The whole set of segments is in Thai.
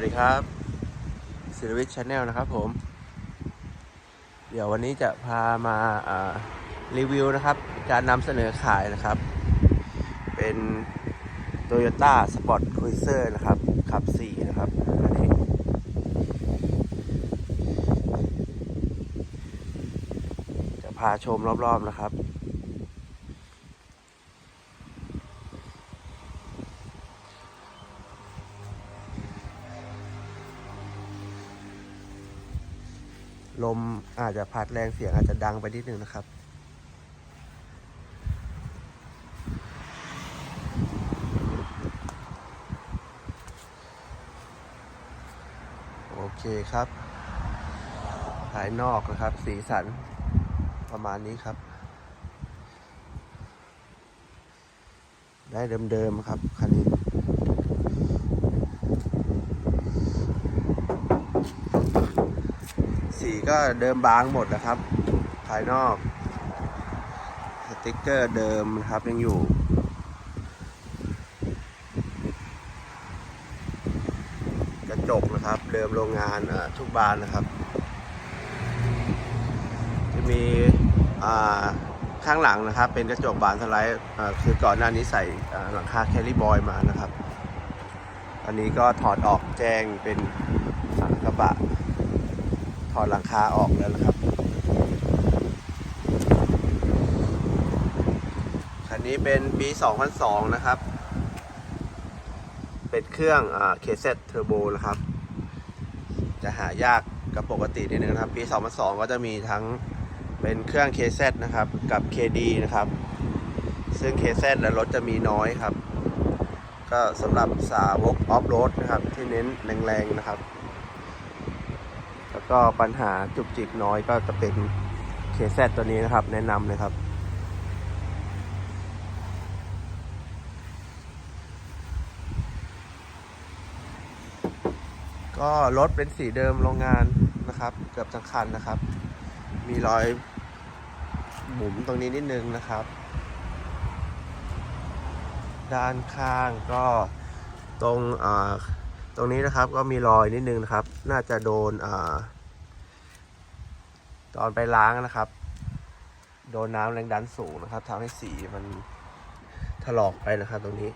วัสดีครับศิลวิทย์ชาแนลนะครับผม เดี๋ยววันนี้จะพามาารีวิวนะครับ การนำเสนอขายนะครับ เป็น Toyota Sport Cruiser นะครับขับ 4 นะครับอันนี้จะพาชมรอบๆนะครับ ลมอาจจะพัดแรงเสียงอาจจะดังไปนิดนึงนะครับ โอเคครับ ภายนอกนะครับ สีสันประมาณนี้ครับ ได้เดิมๆครับคันนี้ สี ก็เดิมบางหมดนะครับ ภายนอก สติกเกอร์เดิมนะครับยังอยู่ กระจกนะครับเดิมโรงงานทุกบานนะครับ จะมีข้างหลังนะครับ เป็นกระจกบานสไลด์คือก่อนหน้านี้ใส่หลังคาแคลริบอยมานะครับ อันนี้ก็ถอดออกแจ้งเป็นสังกระบะ อดหลังคาออกแล้วนะครับ คันนี้เป็นปี 2002 นะครับ เป็นเครื่องเคเซตเทอร์โบนะครับ จะหายากกับปกตินิดนึงนะครับ ปี 2002 ก็จะมีทั้งเป็นเครื่องเคเซตนะครับ กับ KD นะครับ ซึ่งเคเซตและรถจะมีน้อยครับ ก็สำหรับสาวกออฟโรดนะครับ ที่เน้นแรงๆนะครับ ก็ปัญหาจุกจิกน้อยก็จะเป็นเคแซตัวนี้นะครับ แนะนำเลยครับ ก็รถเป็นสีเดิมโรงงานนะครับ เกือบทั้งคันนะครับ มีรอยหมุนตรงนี้นิดนึงนะครับ ด้านข้างก็ตรงตรงนี้นะครับก็มีรอยนิดนึงนะครับ น่าจะโดนอา ตอนไปล้างนะครับ โดนน้ำแรงดันสูงนะครับทำให้สีมันถลอกไปนะครับ ตรงนี้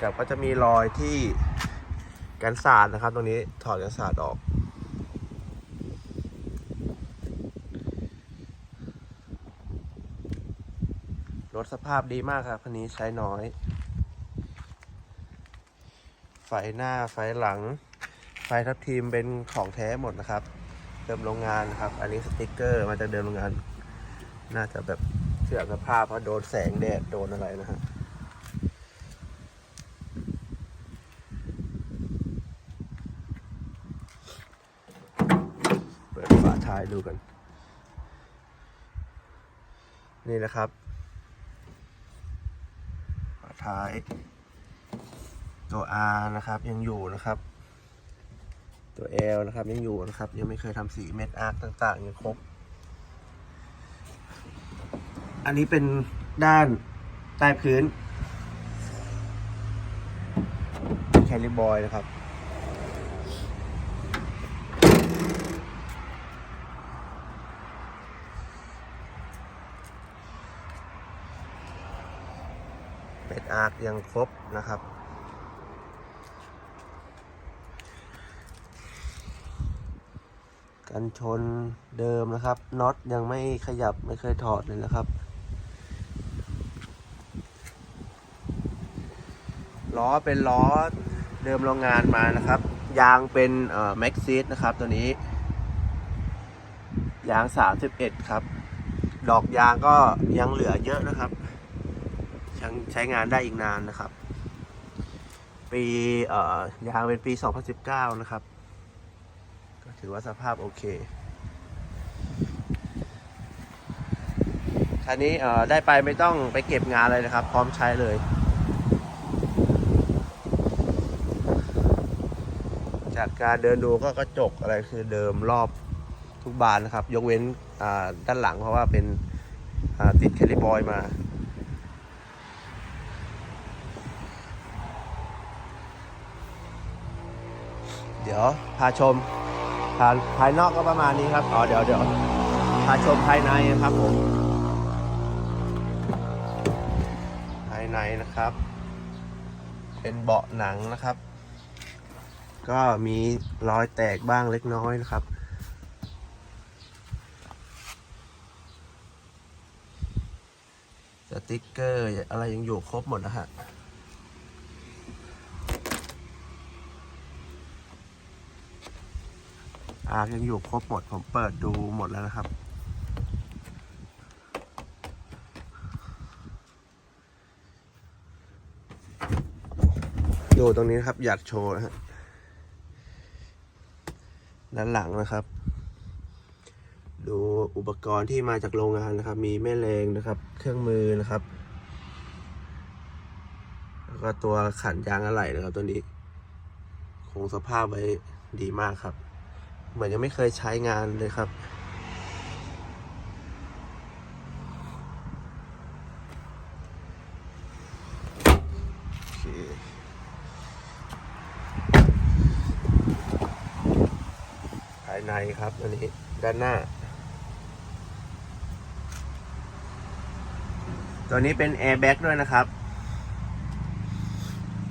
กับก็จะมีรอยที่กันสาดนะครับ ตรงนี้ถอดกันสาดออก รถสภาพดีมากครับคันนี้ใช้น้อย ไฟหน้าไฟหลัง ฟทับทีมเป็นของแท้หมดนะครับ เดิมโรงงานครับ อันนี้สติกเกอร์มาจากเดิมโรงงาน น่าจะแบบเสื่อมสภาพเพราะโดนแสงแดดโดนอะไรนะฮะเปิดฝาท้ายดูกัน นี่นะครับฝาท้ายตัว R นะครับยังอยู่นะครับ ตัว L นะครับยังอยู่นะครับ ยังไม่เคยทำสีเม็ดอาร์คต่างๆยังครบ อันนี้เป็นด้านใต้พื้นแคลิบอยนะครับเม็ดอาร์คยังครบนะครับ กันชนเดิมนะครับน็อตยังไม่ขยับไม่เคยถอดเลยนะครับ ล้อเป็นล้อเดิมโรงงานมานะครับ ยางเป็นแม็กซีดนะครับตัวนี้ ยาง 31 ครับ ดอกยางก็ยังเหลือเยอะนะครับยังใช้งานได้อีกนานนะครับ ปียางเป็นปี 2019 นะครับ ถือว่าสภาพโอเค คันนี้เอ่อได้ไปไม่ต้องไปเก็บงานเลยนะครับ พร้อมใช้เลย จากการเดินดูก็กระจกอะไรคือเดิมรอบทุกบานนะครับ ยกเว้นด้านหลังเพราะว่าเป็นติดแคลิบอยมาเดี๋ยวพาชม ภายภายนอกก็ประมาณนี้ครับอ๋อเดี๋ยวเดี๋ยวพาชมภายในนะครับผม ภายในนะครับ เป็นเบาะหนังนะครับ ก็มีรอยแตกบ้างเล็กน้อยนะครับสติกเกอร์อะไรยังอยู่ครบหมดนะฮะ อาร์คยังอยู่ครบหมด ผมเปิดดูหมดแล้วนะครับ ดูตรงนี้นครับอยากโชว์นะฮะด้านหลังนะครับ ดูอุปกรณ์ที่มาจากโรงงานนะครับ มีแม่แรงนะครับ เครื่องมือนะครับ แล้วก็ตัวขันยางอะไหล่นะครับตัวนี้ คงสภาพไว้ดีมากครับ เหมือนยังไม่เคยใช้งานเลยครับ โอเคภายในครับอันนี้ด้านหน้า ตัวนี้เป็นแอร์แบ็กด้วยนะครับ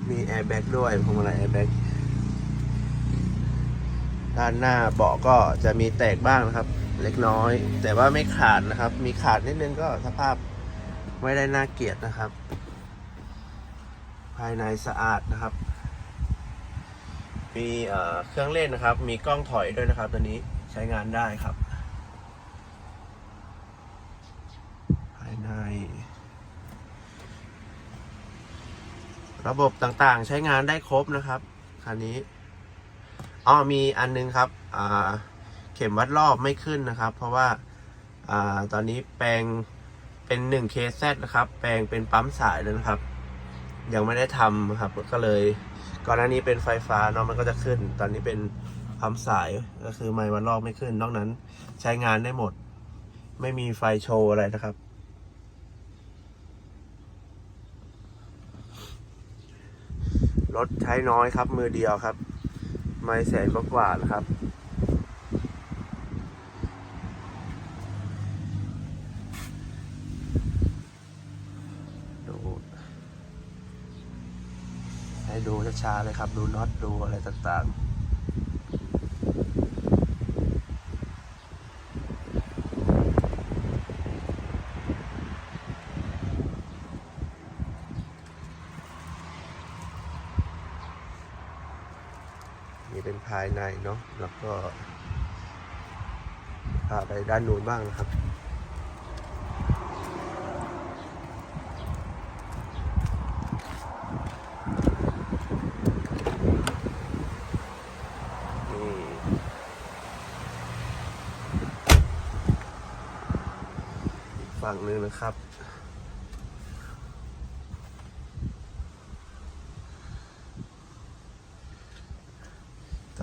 มีแอร์แบ็กด้วยพวงมาลัยแอร์แบ็ก ด้านหน้าเบาะก็จะมีแตกบ้างนะครับ เล็กน้อย แต่ว่าไม่ขาดนะครับ มีขาดนิดนึงก็สภาพไม่ได้น่าเกลียดนะครับ ภายในสะอาดนะครับ มีเอ่อเครื่องเล่นนะครับ มีกล้องถอยด้วยนะครับ ตัวนี้ใช้งานได้ครับ ภายในระบบต่างๆ ใช้งานได้ครบนะครับ คันนี้ อ๋อมีอันนึงครับอ่าเข็มวัดรอบไม่ขึ้นนะครับ เพราะว่าอ่าตอนนี้แปลงเป็น1 KZ นะครับ แปลงเป็นปั๊มสายแล้วนะครับ ยังไม่ได้ทำครับ ก็เลยก่อนหน้านี้เป็นไฟฟ้าเนาะมันก็จะขึ้น ตอนนี้เป็นปั๊มสายก็คือไม่วันรอบไม่ขึ้น นอกนั้นใช้งานได้หมด ไม่มีไฟโชว์อะไรนะครับรถใช้น้อยครับมือเดียวครับ ไม่แสนกว่าๆนะครับ ดู ให้ดูช้าๆเลยครับ ดูน็อตดูอะไรต่างๆ นี่เป็นภายในเนาะแล้วก็พาไปด้านนู้นบ้างนะครับนี่อีกฝั่งหนึ่งนะครับ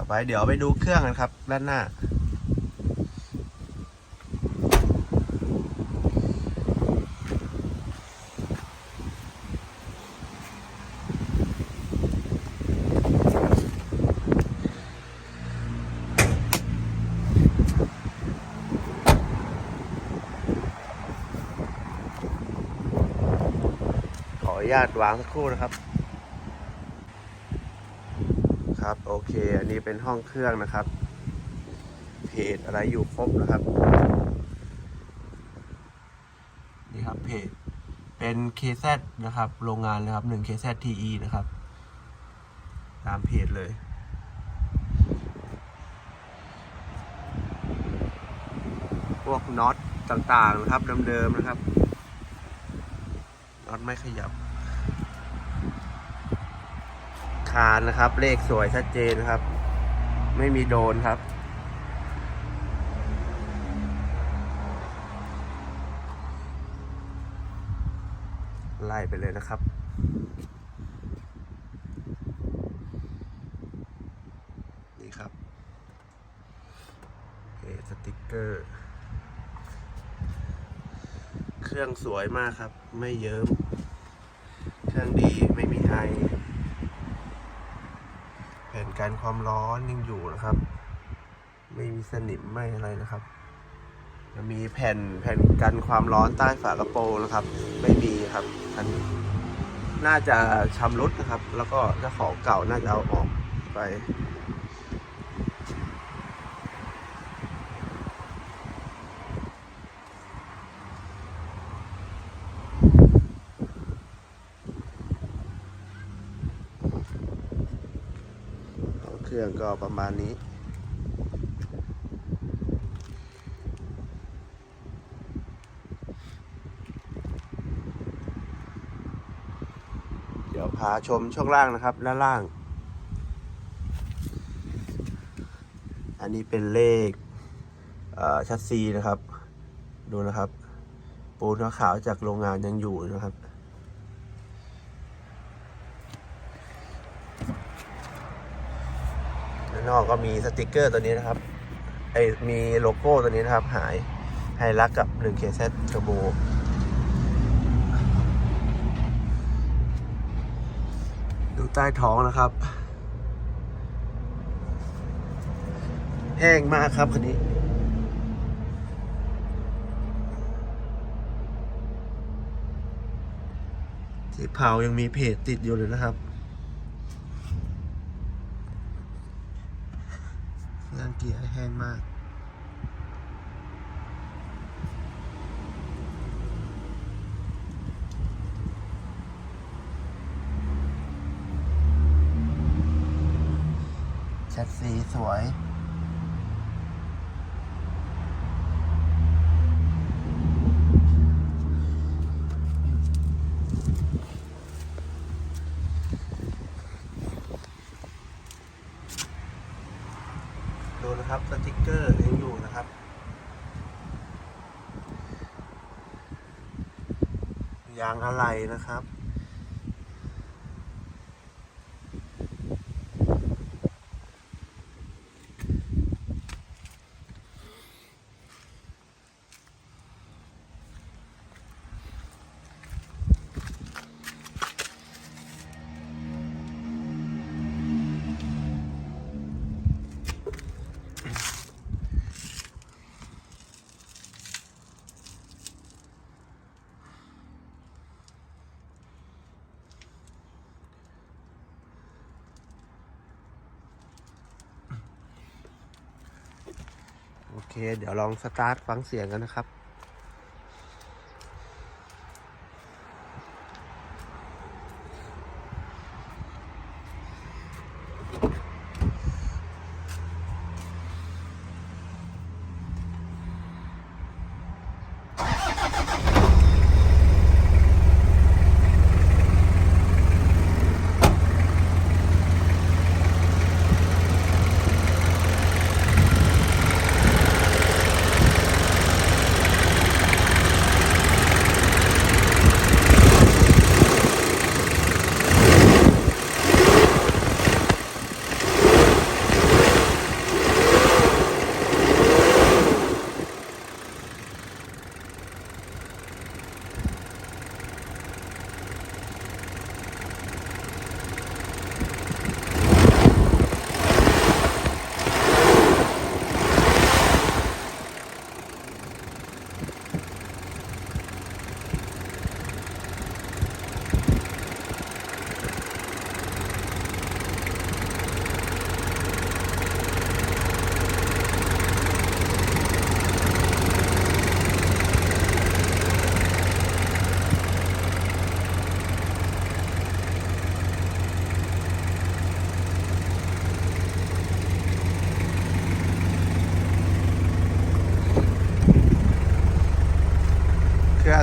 ไปเดี๋ยวไปดูเครื่องกันครับ ด้านหน้า ขออนุญาตวางสักครู่นะครับ ครับ โอ เค อันนี้เป็นห้องเครื่องนะครับ เพจอะไรอยู่ครบนะครับ นี่ครับเพจเป็น KZ นะครับ โรงงานนะครับ1 KZ TE นะครับ ตามเพจเลยพวกน็อตต่างๆนะครับเดิมๆนะครับน็อตไม่ขยับ คานนะครับ เลขสวยชัดเจนครับ ไม่มีโดนครับไล่ไปเลยนะครับ นี่ครับเพจสติกเกอร์ เครื่องสวยมากครับ ไม่เยิ้ม เครื่องดีไม่มีไอ กันความร้อนยังอยู่นะครับ ไม่มีสนิมไม่อะไรนะครับจะมีแผ่นแผ่นกันความร้อนใต้ฝากระโปรงนะครับ ไม่มีครับอันนี้น่าจะชำรุดนะครับ แล้วก็เจ้าของเก่าน่าจะเอาออกไป ของเค รื่องก็ประมาณนี้ เดี๋ยวพาชมช่วงล่างนะครับด้านล่าง อันนี้เป็นเลขชัดซีนะครับ ดูนะครับ ปูนขาวๆจากโรงงานยังอยู่นะครับ ด้านนอกก็ มีสติกเกอร์ตัวนี้นะครับไอมีโลโก้ตัวนี้นะครับ หายไฮรักกับ 1KZ Turbo ดูใต้ท้องนะครับ แห้งมากครับคันนี้ที่เผายังมีเพจติดอยู่เลยนะครับ เครื่องเกียร์แห้งมาก แชทสีสวย ดูนะครับสติกเกอร์ยังอยู่นะครับ ยางอะไรนะครับ เคเดี๋ยวลองสตาร์ทฟังเสียงกันนะครับ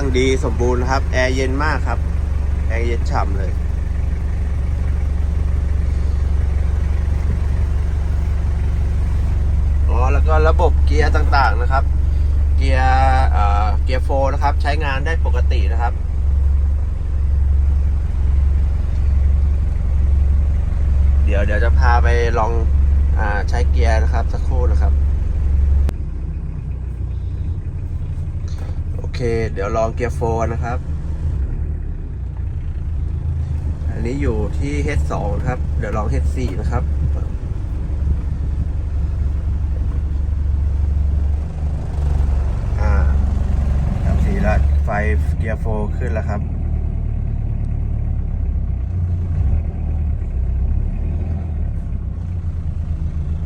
เครื่องดีสมบูรณ์ครับ แอร์เย็นมากครับ แอร์เย็นฉ่ำเลย อ๋อ แล้วก็ระบบเกียร์ต่างๆนะครับ เกียร์เกียร์โฟร์นะครับ ใช้งานได้ปกตินะครับเดี๋ยวเดี๋ยวจะพาไปลองอใช้เกียร์นะครับ สักครู่นะครับ เค เดี๋ยวลองเกียร์โฟนะครับ อันนี้อยู่ที่ H2 ครับ เดี๋ยวลอง H4 นะครับ อ่าทำสีแล้วไฟเกียร์โฟขึ้นแล้วครับ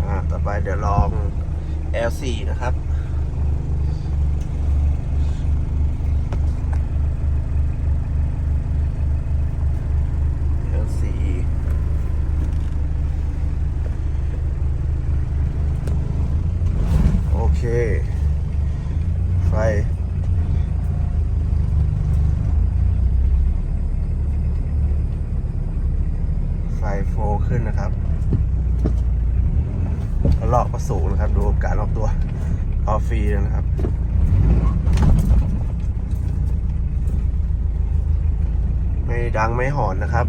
อ่าต่อไปเดี๋ยวลอง L4 นะครับ เค ไฟ ไฟโฟขึ้นนะครับแล้วลอกก็สูงนะครับ ดูการออกตัวออฟฟรีนะครับไม่ดังไม่หอนนะครับ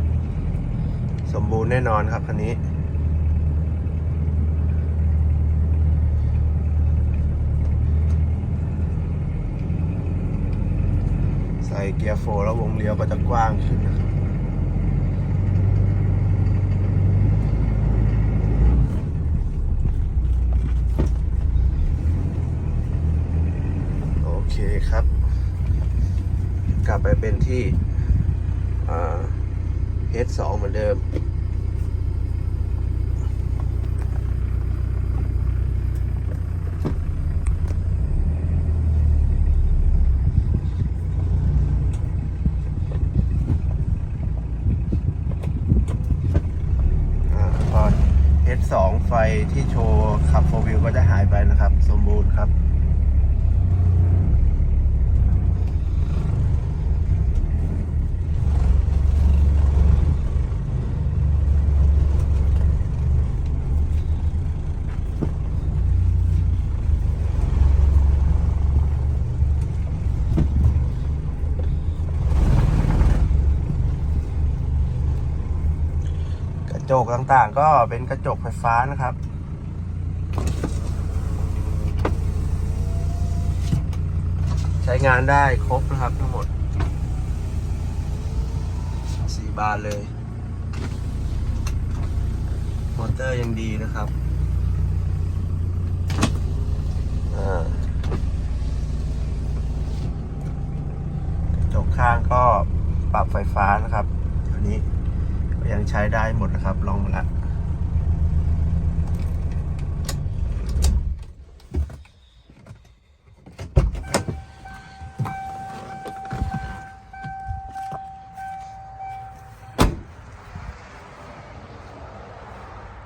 สมบูรณ์แน่นอนครับคันนี้ เกียร์โฟร์แล้ววงเลี้ยวก็จะกว้างขึ้นนะครับโอเคครับ กลับไปเป็นที่เฮดสองเหมือนเดิม อ่าพอ H2 ไฟ ที่โชว์ขับโฟวิวก็จะหายไปนะครับ สมบูรณ์ครับ ต่างๆ ก็เป็นกระจกไฟฟ้านะครับ ใช้งานได้ครบนะครับทั้งหมดสี่บานเลย มอเตอร์ยังดีนะครับกระจกข้างก็ปรับไฟฟ้านะครับอันนี้ ยังใช้ได้หมดนะครับ ลองมาละ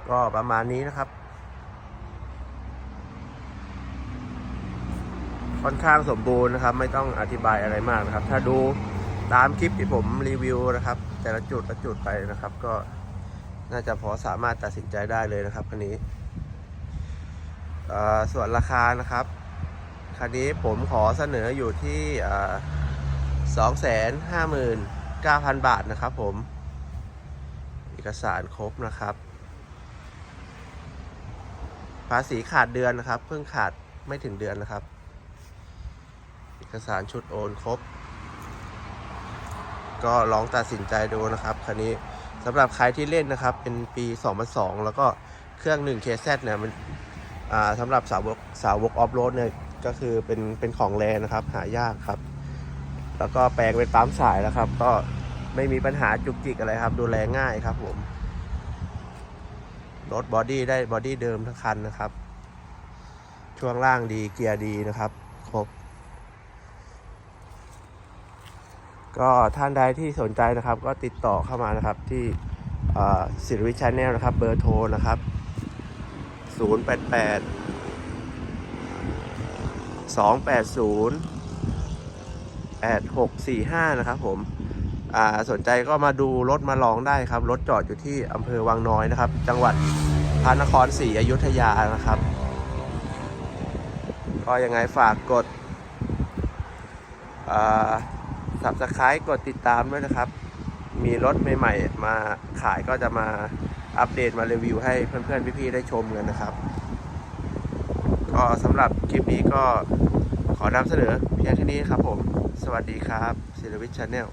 ก็ประมาณนี้นะครับ ค่อนข้างสมบูรณ์นะครับ ไม่ต้องอธิบายอะไรมากนะครับ ถ้าดูตามคลิปที่ผมรีวิวนะครับ แต่ละจุดละจุดไปนะครับ ก็น่าจะพอสามารถตัดสินใจได้เลยนะครับคันนี้ส่วนราคานะครับคันนี้ผมขอเสนออยู่ที่สองแสนห้าหมื่นเก้าพันบาทนะครับผม เอกสารครบนะครับ ภาษีขาดเดือนนะครับ เพิ่งขาดไม่ถึงเดือนนะครับ เอกสารชุดโอนครบ ก็ลองตัดสินใจดูนะครับคันนี้สำหรับใครที่เล่นนะครับเป็นปี 2002 แล้วก็เครื่อง 1KZ เนี่ยมันอ่าสำหรับสาวกสาวกออฟโรดเนี่ยก็คือเป็นเป็นของแรนะครับ หายากครับ แล้วก็แปลงเป็นปั๊มสายแล้วครับ ก็ไม่มีปัญหาจุกจิกอะไรครับ ดูแลง่ายครับผมรถบอดี้ได้บอดี้เดิมทั้งคันนะครับ ช่วงล่างดีเกียร์ดีนะครับ ครบ ก็ท่านใดที่สนใจนะครับ ก็ติดต่อเข้ามานะครับที่สิริวิชัยแนลนะครับ เบอร์โทรนะครับ 088 280 8645 นะครับผมสนใจก็มาดูรถมาลองได้ครับ รถจอดอยู่ที่อำเภอวังน้อยนะครับ จังหวัดพระนครศรีอยุธยานะครับ ก็ยังไงฝากกดอ่า สับสไคร b e กดติดตามด้วยนะครับ มีรถใหม่ๆมาขายก็จะมาอัปเดตมารีวิวให้เพื่อนๆพี่ๆได้ชมกันนะครับ ก็สำหรับคลิปนี้ก็ขอนำเสนอเพียงแค่นี้ครับผม สวัสดีครับศิลวิทย์ชาแนล